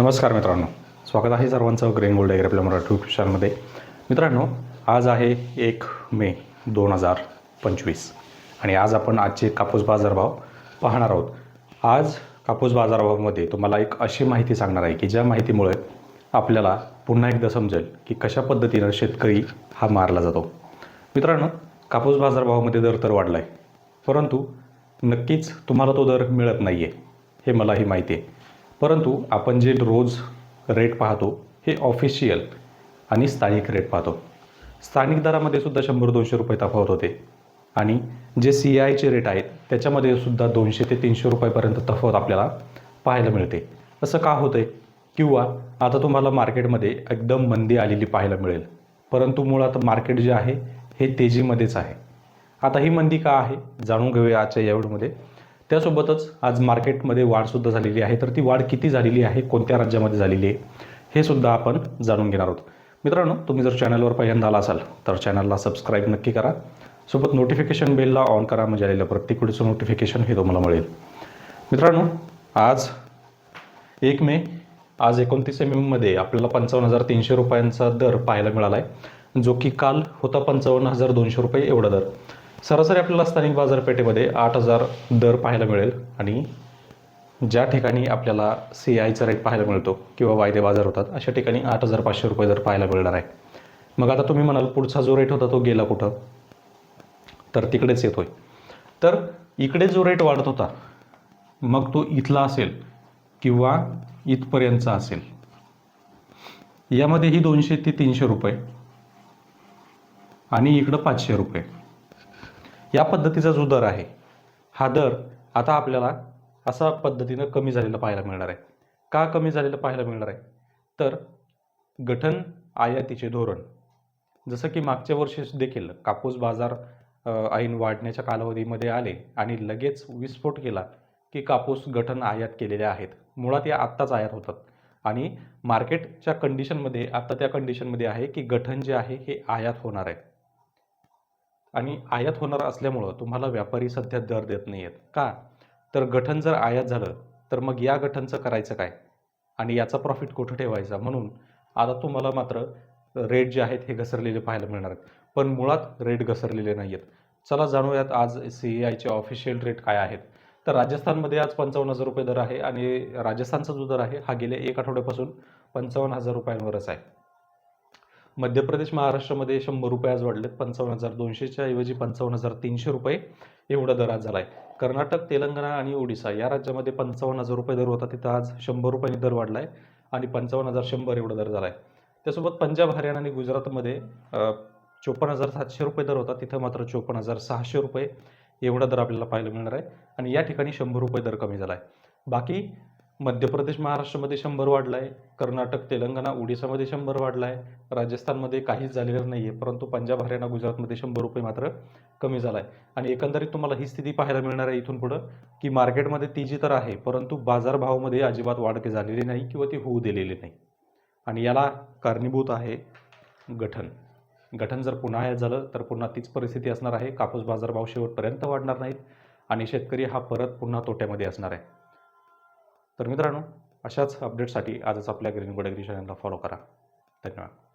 नमस्कार मित्रांनो. स्वागत आहे सर्वांचं ग्रीन गोल्ड एग्रे आपल्या मराठी चॅनलमध्ये मित्रांनो आज आहे एक मे दोन हजार पंचवीस आणि आज आपण आजचे कापूस बाजारभाव पाहणार आहोत. आज कापूस बाजारभावामध्ये तुम्हाला एक अशी माहिती सांगणार आहे की ज्या माहितीमुळे आपल्याला पुन्हा एकदा समजेल की कशा पद्धतीनं शेतकरी हा मारला जातो. मित्रांनो कापूस बाजारभावामध्ये दर तर वाढला आहे परंतु नक्कीच तुम्हाला तो दर मिळत नाही आहे हे मलाही माहिती आहे. परंतु आपण जे रोज रेट पाहतो हे ऑफिशियल आणि स्थानिक रेट पाहतो. स्थानिक दरामध्ये सुद्धा शंभर दोनशे रुपये तफावत होते. आणि जे सी आयचे रेट आहेत त्याच्यामध्ये सुद्धा दोनशे ते तीनशे रुपयापर्यंत तफावत आपल्याला पाहायला मिळते. असं का होतं आहे किंवा आता तुम्हाला मार्केटमध्ये एकदम मंदी आलेली पाहायला मिळेल. परंतु मुळात मार्केट जे आहे हे तेजीमध्येच आहे. आता ही मंदी का आहे जाणून घेऊया आजच्या या व्हिडिओमध्ये. त्यासोबतच आज मार्केटमध्ये वाढसुद्धा झालेली आहे. तर ती वाढ किती झालेली आहे? कोणत्या राज्यामध्ये झालेली आहे? हे सुद्धा आपण जाणून घेणार आहोत. मित्रांनो तुम्ही जर चॅनलवर पहिल्यांदा आला असाल तर चॅनलला सबस्क्राईब नक्की करा. सोबत नोटिफिकेशन बेलला ऑन करा म्हणजे आलेलं प्रत्येक व्हिडिओचं नोटिफिकेशन हे तुम्हाला मिळेल. मित्रांनो आज एक मे आज एकोणतीस एम एममध्ये आपल्याला पंचावन्न हजार तीनशे रुपयांचा दर पाहायला मिळाला आहे जो की काल होता पंचावन्न हजार दोनशे रुपये एवढा दर. सरासरी आपल्याला स्थानिक बाजारपेठेमध्ये आठ हजार दर पाहायला मिळेल आणि ज्या ठिकाणी आपल्याला सी आयचा रेट पाहायला मिळतो किंवा वायदे बाजार होतात अशा ठिकाणी आठ हजार पाचशे रुपये दर पाहायला मिळणार आहे. मग आता तुम्ही म्हणाल पुढचा जो रेट होता तो गेला कुठं? तर तिकडेच येतोय. तर इकडे जो रेट वाढत होता मग तो इथला असेल किंवा इथपर्यंतचा असेल यामध्ये ही दोनशे ते तीनशे रुपये आणि इकडं पाचशे रुपये. या पद्धतीचा जो दर आहे हा दर आता आपल्याला असा पद्धतीनं कमी झालेला पाहायला मिळणार आहे. का कमी झालेलं पाहायला मिळणार आहे? तर गठन आयातीचे धोरण. जसं की मागच्या वर्षी देखील कापूस बाजार ऐन वाढण्याच्या कालावधीमध्ये आले आणि लगेच विस्फोट केला की कापूस गठन आयात केलेले आहेत. मुळात या आत्ताच आयात होतात. आणि मार्केटच्या कंडिशनमध्ये आत्ता त्या कंडिशनमध्ये आहे की गठन जे आहे हे आयात होणार आहे. आणि आयात होणार असल्यामुळं तुम्हाला व्यापारी सध्या दर देत नाही आहेत का? तर गठन जर आयात झालं तर मग या गठनचं करायचं काय? आणि याचा प्रॉफिट कुठं ठेवायचा? म्हणून आता तुम्हाला मात्र रेट जे आहेत हे घसरलेले पाहायला मिळणार आहेत. पण मुळात रेट घसरलेले नाही आहेत चला जाणूयात आज सी आयचे ऑफिशियल रेट काय आहेत. तर राजस्थानमध्ये आज पंचावन्न हजार रुपये दर आहे आणि राजस्थानचा जो दर आहे हा गेल्या एक आठवड्यापासून पंचावन्न हजार रुपयांवरच आहे. मध्य प्रदेश महाराष्ट्रामध्ये शंभर रुपये आज वाढलेत. पंचावन्न हजार दोनशेच्या ऐवजी पंचावन्न हजार तीनशे रुपये एवढा दर आज झाला आहे कर्नाटक तेलंगणा आणि ओडिसा या राज्यामध्ये पंचावन्न हजार रुपये दर होता. तिथं आज शंभर रुपयांनी दर वाढला आहे आणि पंचावन्न हजार शंभर एवढा दर झाला आहे त्यासोबत पंजाब हरियाणा आणि गुजरातमध्ये चोपन्न हजार सातशे रुपये दर होता. तिथं मात्र चोपन्न हजार सहाशे रुपये एवढा दर आपल्याला पाहायला मिळणार आहे. आणि या ठिकाणी शंभर रुपये दर कमी झाला आहे बाकी मध्य प्रदेश महाराष्ट्रामध्ये शंभर वाढला आहे कर्नाटक तेलंगणा ओडिसामध्ये शंभर वाढला आहे राजस्थानमध्ये काहीच झालेलं नाही आहे परंतु पंजाब हरियाणा गुजरातमध्ये शंभर रुपये मात्र कमी झाला आहे आणि एकंदरीत तुम्हाला ही स्थिती पाहायला मिळणार आहे इथून पुढं की मार्केटमध्ये तेजी तर आहे परंतु बाजारभावामध्ये अजिबात वाढ झालेली नाही किंवा ती होऊ दिलेली नाही. आणि याला कारणीभूत आहे गठन. गठन जर पुन्हा हे झालं तर पुन्हा तीच परिस्थिती असणार आहे. कापूस बाजारभाव शेवटपर्यंत वाढणार नाहीत आणि शेतकरी हा परत पुन्हा तोट्यामध्ये असणार आहे. तर मित्रांनो अशाच अपडेटसाठी आजच आपल्या ग्रीन गोड चॅनलला फॉलो करा. धन्यवाद.